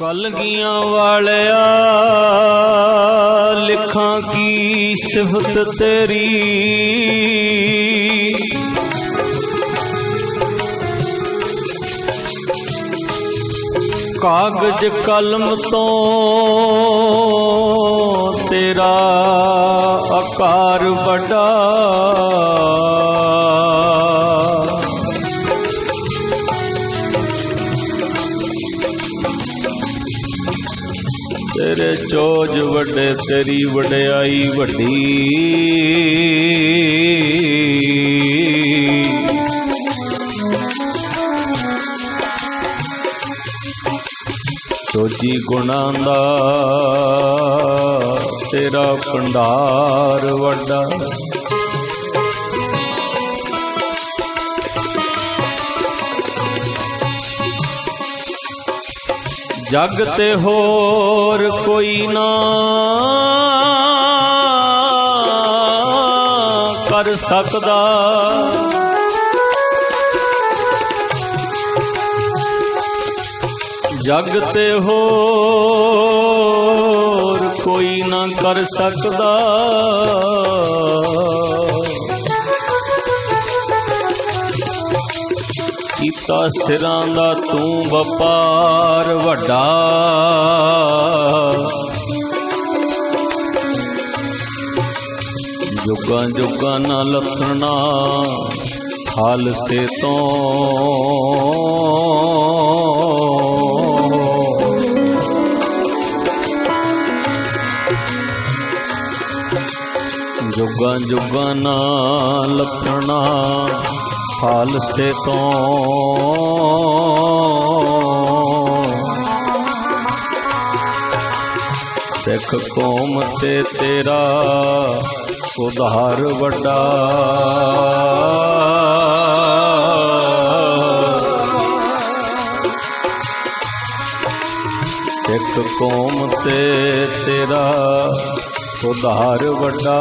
ਕਲਗੀਆਂ ਵਾਲਿਆ ਲਿਖਾਂ ਕੀ ਸਿਫਤ ਤੇਰੀ? ਕਾਗਜ਼ ਕਲਮ ਤੋਂ ਤੇਰਾ ਆਕਾਰ ਵੱਡਾ ਤੇਰੇ ਚੋਜ ਵੱਡੇ ਤੇਰੀ ਵਡਿਆਈ ਵੱਡੀ। ਸੋਜੀ ਗੁਣਾਂ ਦਾ ਤੇਰਾ ਭੰਡਾਰ ਵੱਡਾ। ਜਗ ਤੇ ਹੋਰ ਕੋਈ ਨਾ ਕਰ ਸਕਦਾ। ਜਗ ਤੇ ਹੋਰ ਕੋਈ ਨਾ ਕਰ ਸਕਦਾ। ਕੀਤਾ ਸਿਰਾਂ ਦਾ ਤੂੰ ਵਪਾਰ ਵੱਡਾ। ਜੁਗਾਂ ਜੁਗਾਂ ਨਾ ਲਥਣਾ ਹਾਲ ਸੇ ਤੋਂ। ਜੁਗਾਂ ਜੁਗਾਂ ਨਾ ਲਥਣਾ ਹਾਲ ਤੋਂ। ਸਿੱਖ ਕੌਮ ਤੇ ਤੇਰਾ ਉਧਾਰ ਵੱਡਾ। ਸਿੱਖ ਕੌਮ ਤੇ ਤੇਰਾ ਉਧਾਰ ਵੱਡਾ।